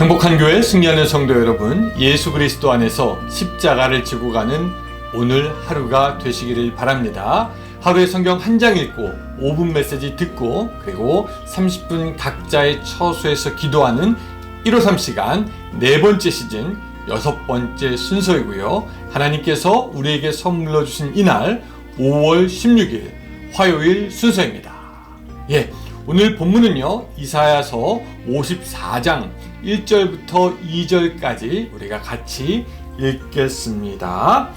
행복한 교회 승리하는 성도 여러분, 예수 그리스도 안에서 십자가를 지고 가는 오늘 하루가 되시기를 바랍니다. 하루에 성경 한 장 읽고 5분 메시지 듣고 그리고 30분 각자의 처소에서 기도하는 153 시간 네 번째 시즌 여섯 번째 순서이고요. 하나님께서 우리에게 선물로 주신 이날 5월 16일 화요일 순서입니다. 예, 오늘 본문은요. 이사야서 54장 1절부터 2절까지 우리가 같이 읽겠습니다.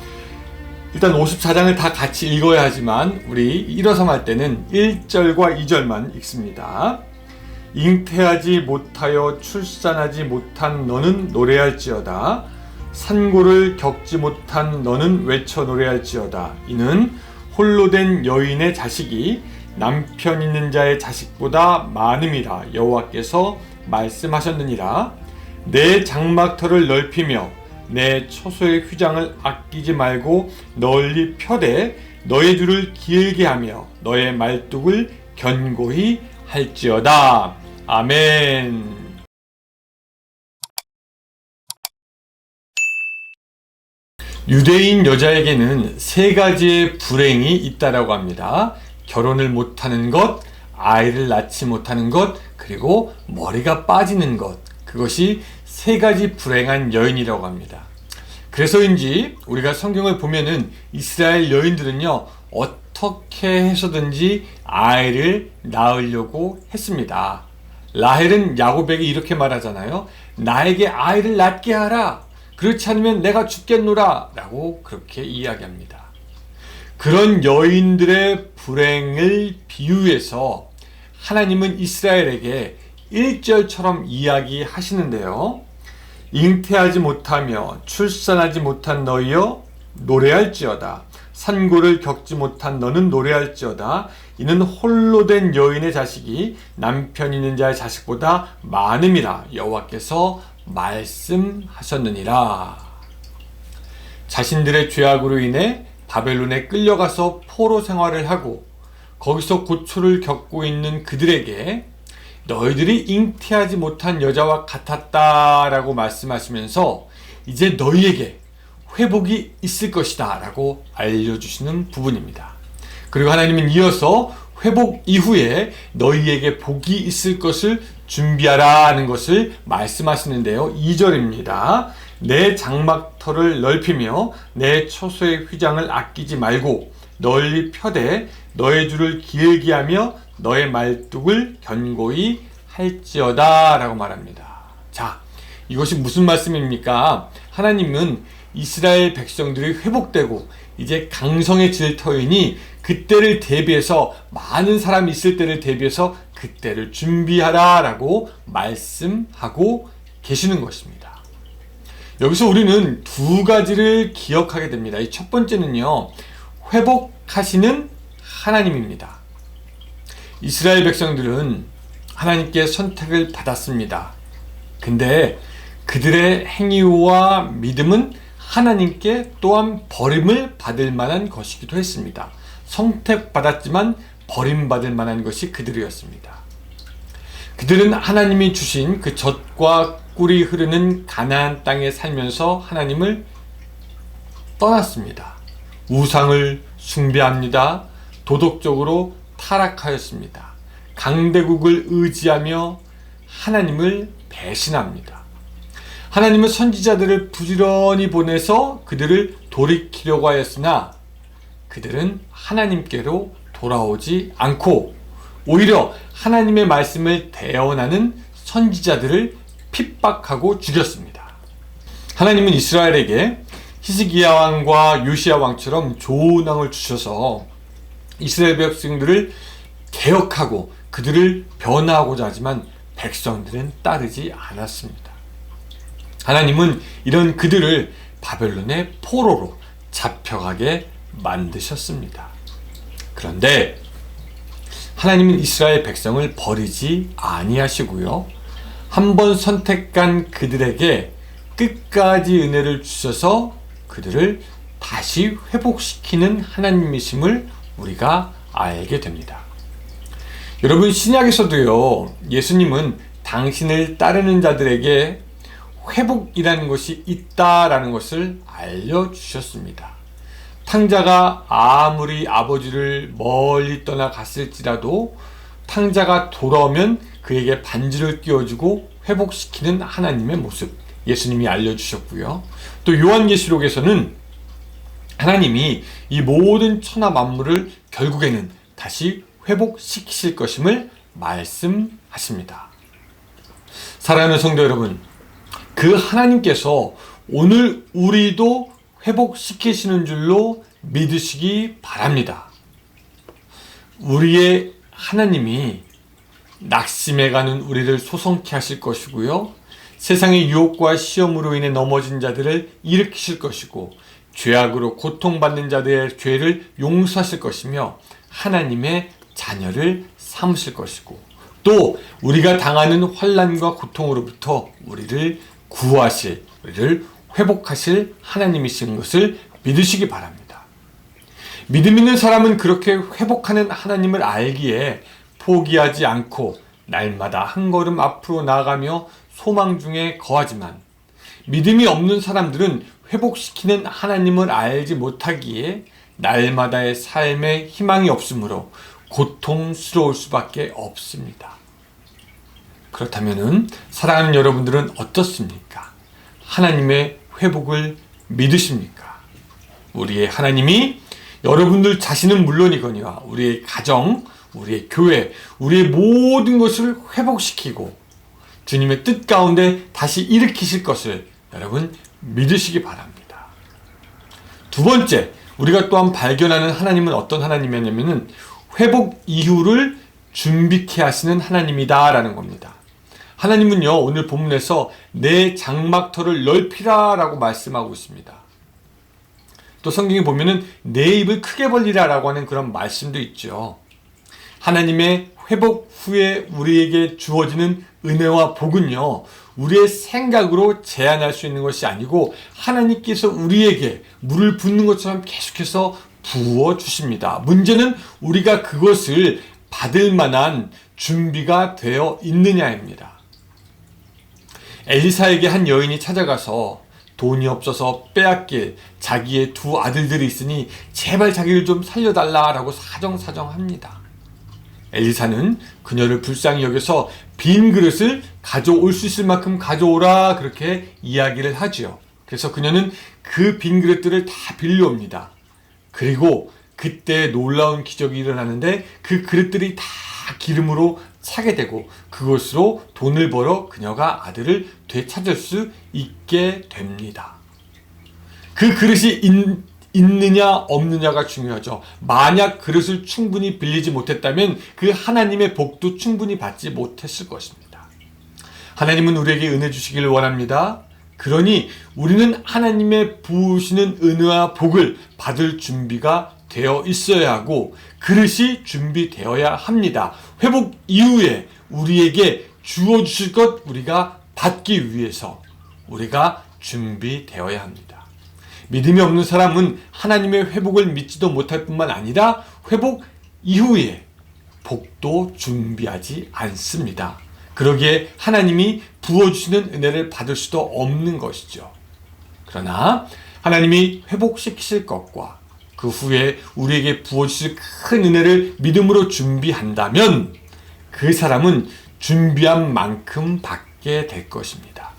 일단 54장을 다 같이 읽어야 하지만 우리 일어섬 때는 1절과 2절만 읽습니다. 잉태하지 못하여 출산하지 못한 너는 노래할지어다. 산고를 겪지 못한 너는 외쳐 노래할지어다. 이는 홀로 된 여인의 자식이 남편 있는 자의 자식보다 많음이라 여호와께서 말씀하셨느니라. 내 장막터를 넓히며 내 처소의 휘장을 아끼지 말고 널리 펴되 너의 줄을 길게 하며 너의 말뚝을 견고히 할지어다. 아멘. 유대인 여자에게는 세 가지의 불행이 있다라고 합니다. 결혼을 못하는 것, 아이를 낳지 못하는 것, 그리고 머리가 빠지는 것. 그것이 세 가지 불행한 여인이라고 합니다. 그래서인지 우리가 성경을 보면은 이스라엘 여인들은요, 어떻게 해서든지 아이를 낳으려고 했습니다. 라헬은 야곱에게 이렇게 말하잖아요. 나에게 아이를 낳게 하라. 그렇지 않으면 내가 죽겠노라. 라고 그렇게 이야기합니다. 그런 여인들의 불행을 비유해서 하나님은 이스라엘에게 1절처럼 이야기하시는데요. 잉태하지 못하며 출산하지 못한 너희여 노래할지어다. 산고를 겪지 못한 너는 노래할지어다. 이는 홀로 된 여인의 자식이 남편 있는 자의 자식보다 많음이라 여호와께서 말씀하셨느니라. 자신들의 죄악으로 인해 바벨론에 끌려가서 포로 생활을 하고 거기서 고초를 겪고 있는 그들에게 너희들이 잉태하지 못한 여자와 같았다 라고 말씀하시면서 이제 너희에게 회복이 있을 것이다 라고 알려주시는 부분입니다. 그리고 하나님은 이어서 회복 이후에 너희에게 복이 있을 것을 준비하라 하는 것을 말씀하시는데요. 2절입니다. 내 장막터를 넓히며 내 처소의 휘장을 아끼지 말고 널리 펴되 너의 줄을 길게 하며 너의 말뚝을 견고히 할지어다 라고 말합니다. 자, 이것이 무슨 말씀입니까? 하나님은 이스라엘 백성들이 회복되고 이제 강성해질 터이니 그때를 대비해서 많은 사람이 있을 때를 대비해서 그때를 준비하라 라고 말씀하고 계시는 것입니다. 여기서 우리는 두 가지를 기억하게 됩니다. 이 첫 번째는요, 회복 하시는 하나님입니다. 이스라엘 백성들은 하나님께 선택을 받았습니다. 근데 그들의 행위와 믿음은 하나님께 또한 버림을 받을 만한 것이기도 했습니다. 선택받았지만 버림받을 만한 것이 그들이었습니다. 그들은 하나님이 주신 그 젖과 꿀이 흐르는 가나안 땅에 살면서 하나님을 떠났습니다. 우상을 숭배합니다. 도덕적으로 타락하였습니다. 강대국을 의지하며 하나님을 배신합니다. 하나님은 선지자들을 부지런히 보내서 그들을 돌이키려고 하였으나 그들은 하나님께로 돌아오지 않고 오히려 하나님의 말씀을 대언하는 선지자들을 핍박하고 죽였습니다. 하나님은 이스라엘에게 히스기야 왕과 요시야 왕처럼 좋은 왕을 주셔서 이스라엘 백성들을 개혁하고 그들을 변화하고자 하지만 백성들은 따르지 않았습니다. 하나님은 이런 그들을 바벨론의 포로로 잡혀가게 만드셨습니다. 그런데 하나님은 이스라엘 백성을 버리지 아니하시고요. 한번 선택한 그들에게 끝까지 은혜를 주셔서 그들을 다시 회복시키는 하나님이심을 우리가 알게 됩니다. 여러분 신약에서도요. 예수님은 당신을 따르는 자들에게 회복이라는 것이 있다라는 것을 알려주셨습니다. 탕자가 아무리 아버지를 멀리 떠나 갔을지라도 탕자가 돌아오면 그에게 반지를 끼워주고 회복시키는 하나님의 모습 예수님이 알려주셨고요. 또 요한계시록에서는 하나님이 이 모든 천하 만물을 결국에는 다시 회복시키실 것임을 말씀하십니다. 사랑하는 성도 여러분, 그 하나님께서 오늘 우리도 회복시키시는 줄로 믿으시기 바랍니다. 우리의 하나님이 낙심해 가는 우리를 소성케 하실 것이고요. 세상의 유혹과 시험으로 인해 넘어진 자들을 일으키실 것이고 죄악으로 고통받는 자들의 죄를 용서하실 것이며 하나님의 자녀를 삼으실 것이고 또 우리가 당하는 환란과 고통으로부터 우리를 구하실 우리를 회복하실 하나님이신 것을 믿으시기 바랍니다. 믿음 있는 사람은 그렇게 회복하는 하나님을 알기에 포기하지 않고 날마다 한 걸음 앞으로 나아가며 소망 중에 거하지만 믿음이 없는 사람들은 회복시키는 하나님을 알지 못하기에 날마다의 삶에 희망이 없으므로 고통스러울 수밖에 없습니다. 그렇다면 사랑하는 여러분들은 어떻습니까? 하나님의 회복을 믿으십니까? 우리의 하나님이 여러분들 자신은 물론이거니와 우리의 가정, 우리의 교회, 우리의 모든 것을 회복시키고 주님의 뜻 가운데 다시 일으키실 것을 여러분 믿으시기 바랍니다. 두 번째, 우리가 또한 발견하는 하나님은 어떤 하나님이냐면은 회복 이후를 준비케 하시는 하나님이다라는 겁니다. 하나님은요, 오늘 본문에서 내 장막터를 넓히라라고 말씀하고 있습니다. 또 성경에 보면은 내 입을 크게 벌리라라고 하는 그런 말씀도 있죠. 하나님의 회복 후에 우리에게 주어지는 은혜와 복은요, 우리의 생각으로 제한할 수 있는 것이 아니고 하나님께서 우리에게 물을 붓는 것처럼 계속해서 부어 주십니다. 문제는 우리가 그것을 받을 만한 준비가 되어 있느냐입니다. 엘리사에게 한 여인이 찾아가서 돈이 없어서 빼앗길 자기의 두 아들들이 있으니 제발 자기를 좀 살려달라라고 사정사정합니다. 엘리사는 그녀를 불쌍히 여겨서 빈 그릇을 가져올 수 있을 만큼 가져오라 그렇게 이야기를 하지요. 그래서 그녀는 그 빈 그릇들을 다 빌려옵니다. 그리고 그때 놀라운 기적이 일어나는데 그 그릇들이 다 기름으로 차게 되고 그것으로 돈을 벌어 그녀가 아들을 되찾을 수 있게 됩니다. 그 그릇이 있, 있느냐 없느냐가 중요하죠. 만약 그릇을 충분히 빌리지 못했다면 그 하나님의 복도 충분히 받지 못했을 것입니다. 하나님은 우리에게 은혜 주시기를 원합니다. 그러니 우리는 하나님의 부으시는 은혜와 복을 받을 준비가 되어 있어야 하고 그릇이 준비되어야 합니다. 회복 이후에 우리에게 주어 주실 것 우리가 받기 위해서 우리가 준비되어야 합니다. 믿음이 없는 사람은 하나님의 회복을 믿지도 못할 뿐만 아니라 회복 이후에 복도 준비하지 않습니다. 그러기에 하나님이 부어주시는 은혜를 받을 수도 없는 것이죠. 그러나 하나님이 회복시키실 것과 그 후에 우리에게 부어주실 큰 은혜를 믿음으로 준비한다면 그 사람은 준비한 만큼 받게 될 것입니다.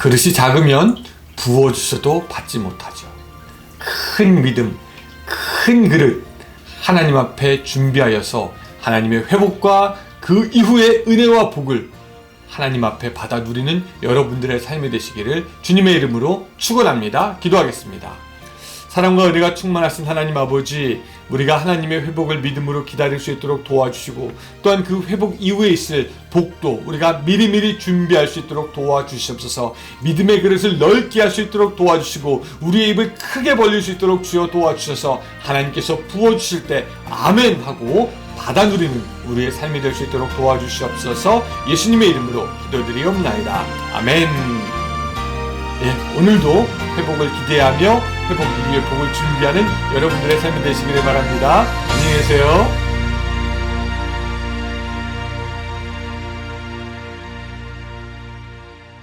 그릇이 작으면 부어주셔도 받지 못하죠. 큰 믿음, 큰 그릇, 하나님 앞에 준비하여서 하나님의 회복과 그 이후의 은혜와 복을 하나님 앞에 받아 누리는 여러분들의 삶이 되시기를 주님의 이름으로 축원합니다. 기도하겠습니다. 사랑과 은혜가 충만하신 하나님 아버지, 우리가 하나님의 회복을 믿음으로 기다릴 수 있도록 도와주시고 또한 그 회복 이후에 있을 복도 우리가 미리미리 준비할 수 있도록 도와주시옵소서. 믿음의 그릇을 넓게 할 수 있도록 도와주시고 우리의 입을 크게 벌릴 수 있도록 주여 도와주셔서 하나님께서 부어 주실 때 아멘 하고 받아 누리는 우리의 삶이 될 수 있도록 도와주시옵소서. 예수님의 이름으로 기도드리옵나이다. 아멘. 예, 오늘도 회복을 기대하며 회복 이후의 복을 준비하는 여러분들의 삶이 되시기를 바랍니다. 안녕히 계세요.